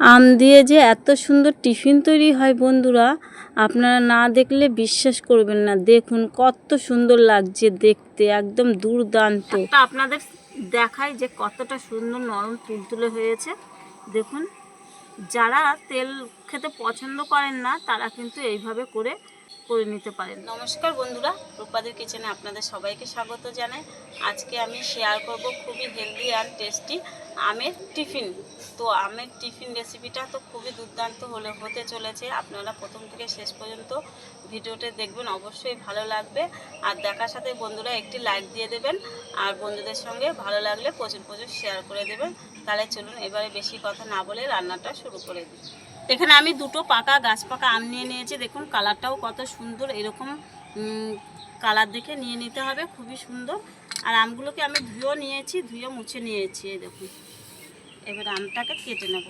আম দিয়ে যে এত সুন্দর টিফিন তৈরি হয় বন্ধুরা, আপনারা না দেখলে বিশ্বাস করবেন না। দেখুন কত সুন্দর লাগছে দেখতে, একদম দুর্দান্ত। আপনাদের দেখাই যে কতটা সুন্দর নরম তুলতুলে হয়েছে। দেখুন, যারা তেল খেতে পছন্দ করেন না, তারা কিন্তু এইভাবে করে করে নিতে পারেন। নমস্কার বন্ধুরা, রূপাদের কিচেনে আপনাদের সবাইকে স্বাগত জানাই। আজকে আমি শেয়ার করব খুবই হেলদি অ্যান্ড টেস্টি আমের টিফিন। তো আমের টিফিন রেসিপিটা তো খুবই দুর্দান্ত হলে, হতে চলেছে। আপনারা প্রথম থেকে শেষ পর্যন্ত ভিডিওটা দেখবেন, অবশ্যই ভালো লাগবে। আর দেখার সাথে বন্ধুরা একটি লাইক দিয়ে দেবেন। আর বন্ধুদের সঙ্গে ভালো লাগলে প্রচুর প্রচুর শেয়ার করে দেবেন। তাহলে চলুন, এবারে বেশি কথা না বলে রান্নাটা শুরু করে দিই। এখানে আমি দুটো পাকা গাছ পাকা আম নিয়ে নিয়েছি। দেখুন, কালারটাও কত সুন্দর। এরকম কালার দেখে নিয়ে নিতে হবে, খুবই সুন্দর। আর আমগুলোকে আমি ধুয়েও নিয়েছি ধুয়ে মুছে নিয়েছি দেখুন। এবার আমটাকে কেটে নেব।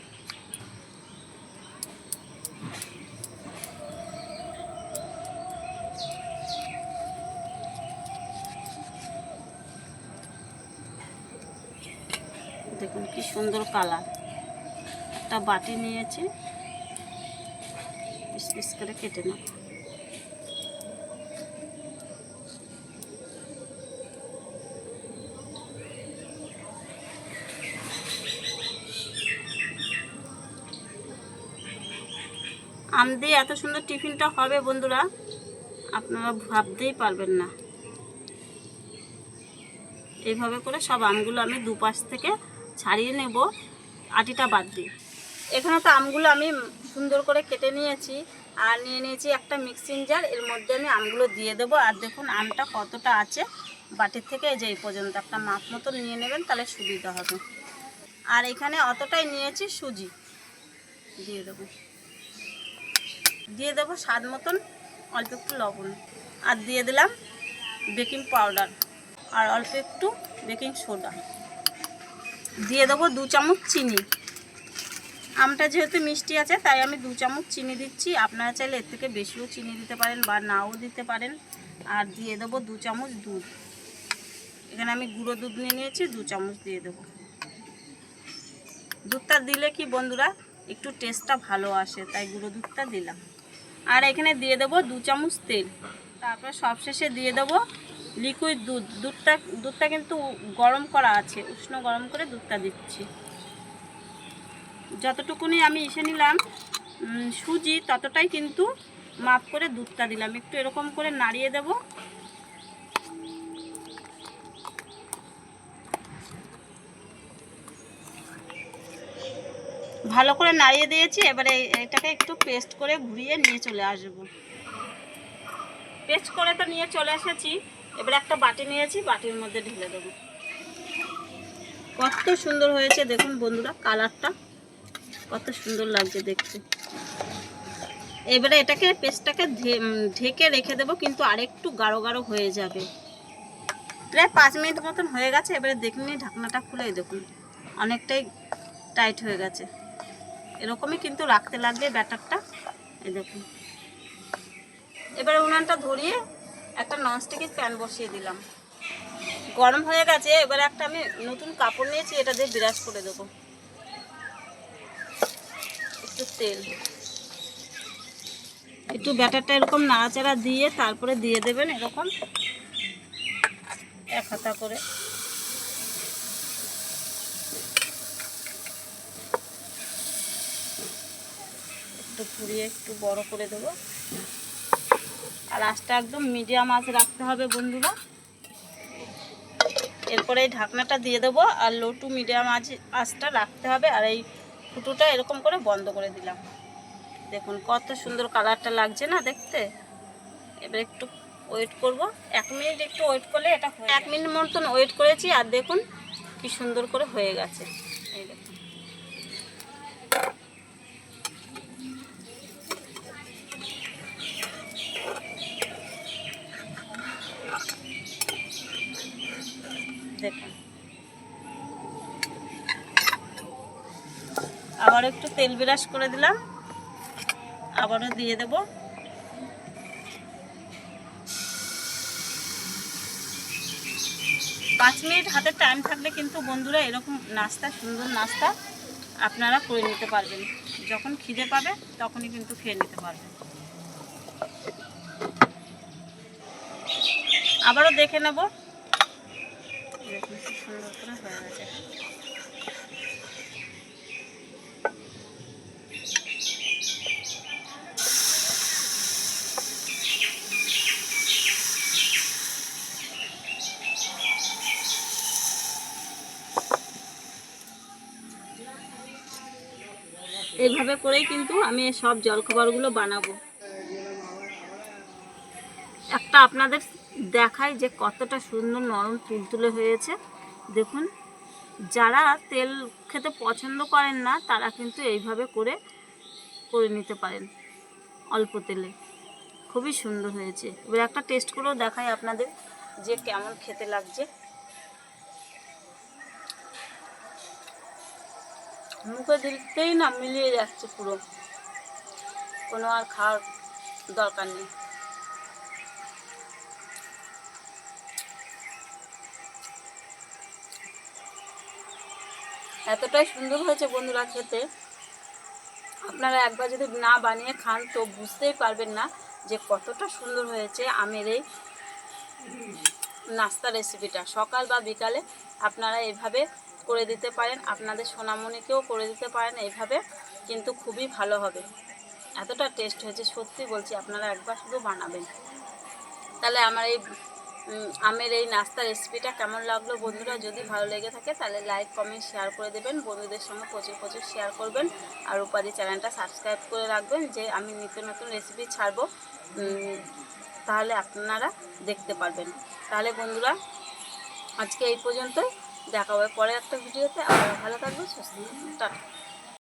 দেখুন, কি সুন্দর কালার। একটা বাটি নিয়েছি। পিস করে কেটে নেব। আম দিয়ে এত সুন্দর টিফিনটা হবে বন্ধুরা, আপনারা ভাবতেই পারবেন না। এইভাবে করে সব আমগুলো আমি দুপাশ থেকে ছাড়িয়ে নেব, আটিটা বাদ দিয়ে। এখানে তো আমগুলো আমি সুন্দর করে কেটে নিয়েছি। আর নিয়ে নিয়েছি একটা মিক্সিং জার এর মধ্যে আমি আমগুলো দিয়ে দেবো। আর দেখুন, আমটা কতটা আছে, বাটির থেকে যে এই পর্যন্ত একটা মাপ মতো নিয়ে নেবেন, তাহলে সুবিধা হবে। আর এখানে অতটাই নিয়েছি সুজি। দিয়ে দেবো। দিয়ে দেবো স্বাদ মতন অল্প একটু লবণ। আর দিয়ে দিলাম বেকিং পাউডার আর অল্প একটু বেকিং সোডা দিয়ে দেবো দু চামচ চিনি। আমটা যেহেতু মিষ্টি আছে, তাই আমি দু চামচ চিনি দিচ্ছি। আপনারা চাইলে এর থেকে বেশিও চিনি দিতে পারেন বা নাও দিতে পারেন। আর দিয়ে দেবো দু চামচ দুধ। এখানে আমি গুঁড়ো দুধ নিয়ে নিয়েছি, দু চামচ দিয়ে দেবো। দুধটা দিলে কি বন্ধুরা, একটু টেস্টটা ভালো আসে, তাই গুঁড়ো দুধটা দিলাম। আর এখানে দিয়ে দেবো দু চামচ তেল। তারপর সবশেষে দিয়ে দেবো লিকুইড দুধ। দুধটা দুধটা কিন্তু গরম করা আছে, উষ্ণ গরম করে দুধটা দিচ্ছি। যতটুকুনি আমি এসে নিলাম সুজি, ততটাই কিন্তু মাপ করে দুধটা দিলাম। একটু এরকম করে নাড়িয়ে দেব। ভালো করে নাড়িয়ে দিয়েছি, এবারে এটাকে একটু পেস্ট করে ঘুরিয়ে নিয়ে চলে আসব। পেস্ট করে তো নিয়ে চলে এসেছি, এবারে একটা বাটি নিয়েছি, বাটির মধ্যে ঢেলে দেবো। কত সুন্দর হয়েছে, দেখুন বন্ধুরা, কালারটা। কত সুন্দর লাগছে দেখতে। এবারে এটাকে পেস্টটাকে ঢেকে রেখে দেবো, কিন্তু আরেকটু গাঢ় গাঢ় হয়ে যাবে। প্রায় পাঁচ মিনিট মতন হয়ে গেছে, এবারে দেখে নিয়ে ঢাকনাটা খুলে দেখুন, অনেকটাই টাইট হয়ে গেছে। এরকমই কিন্তু রাখতে লাগবে ব্যাটারটা, এই দেখুন। এবারে উনানটা ধরিয়ে একটা ননস্টিকের প্যান বসিয়ে দিলাম। গরম হয়ে গেছে, এবারে একটা আমি নতুন কাপড় নিয়েছি, এটা দিয়ে বিরাজ করে দেবো। একটু তেল। একটু ব্যাটারটা এরকম নাড়াচাড়া দিয়ে তারপরে দিয়ে দেবেন এরকম এক হাতা করে। একটু ঘুরিয়ে একটু বড় করে দেবো। আর আঁচটা একদম মিডিয়াম আঁচ রাখতে হবে বন্ধুরা। এরপরে এই ঢাকনাটা দিয়ে দেবো আর লো টু মিডিয়াম আঁচ আঁচটা রাখতে হবে। আর এই ফুটোটা এরকম করে বন্ধ করে দিলাম। দেখুন কত সুন্দর কালারটা লাগছে না দেখতে? এবার একটু ওয়েট করব। এক মিনিট একটু ওয়েট করলে এটা এক মিনিট মতন ওয়েট করেছি আর দেখুন কি সুন্দর করে হয়ে গেছে এই দেখুন দেখুন আবার একটু তেল বিরাস করে দিলাম। আবারও দিয়ে দেব। পাঁচ মিনিট হাতে টাইম থাকলে কিন্তু বন্ধুরা এরকম নাস্তা, সুন্দর নাস্তা আপনারা করে নিতে পারবেন। যখন খিদে পাবে তখনই কিন্তু খেয়ে নিতে পারবেন। আবারও দেখে নেব। সুন্দর করে হয়ে গেছে। এইভাবে করেই কিন্তু আমি সব জলখাবারগুলো বানাবো। একটা আপনাদের দেখাই যে কতটা সুন্দর নরম তুলতুলে হয়েছে। দেখুন, যারা তেল খেতে পছন্দ করেন না, তারা কিন্তু এইভাবে করে করে নিতে পারেন অল্প তেলে। খুবই সুন্দর হয়েছে। এবার একটা টেস্ট করেও দেখাই আপনাদের যে কেমন খেতে লাগছে। মুখে দিতেই না মিলিয়ে যাচ্ছে পুরো। কোনো আর খাওয়ার দরকার নেই। এতটাই সুন্দর হয়েছে বন্ধুরা খেতে। আপনারা একবার যদি না বানিয়ে খান তো বুঝতেই পারবেন না যে কতটা সুন্দর হয়েছে আমের এই নাস্তা রেসিপিটা সকাল বা বিকালে আপনারা এভাবে করে দিতে পারেন, আপনাদের সোনামণিকেও করে দিতে পারেন এইভাবে, কিন্তু খুবই ভালো হবে। এতটা টেস্ট হয়েছে, সত্যি বলছি, আপনারা একবার শুধু বানাবেন। তাহলে আমার এই আমের এই নাস্তা রেসিপিটা কেমন লাগল বন্ধুরা? যদি ভালো লেগে থাকে, তাহলে লাইক কমেন্ট শেয়ার করে দেবেন। বন্ধুদের সঙ্গে প্রচুর প্রচুর শেয়ার করবেন। আর উপাধি চ্যানেলটা সাবস্ক্রাইব করে রাখবেন, যে আমি নিত্য নতুন রেসিপি ছাড়বো। তাহলে আপনারা দেখতে পারবেন। তাহলে বন্ধুরা, আজকে এই পর্যন্ত দেখা হবে পরে একটা ভিডিওতে। আবার ভালো থাকবে সুস্থ টাটা।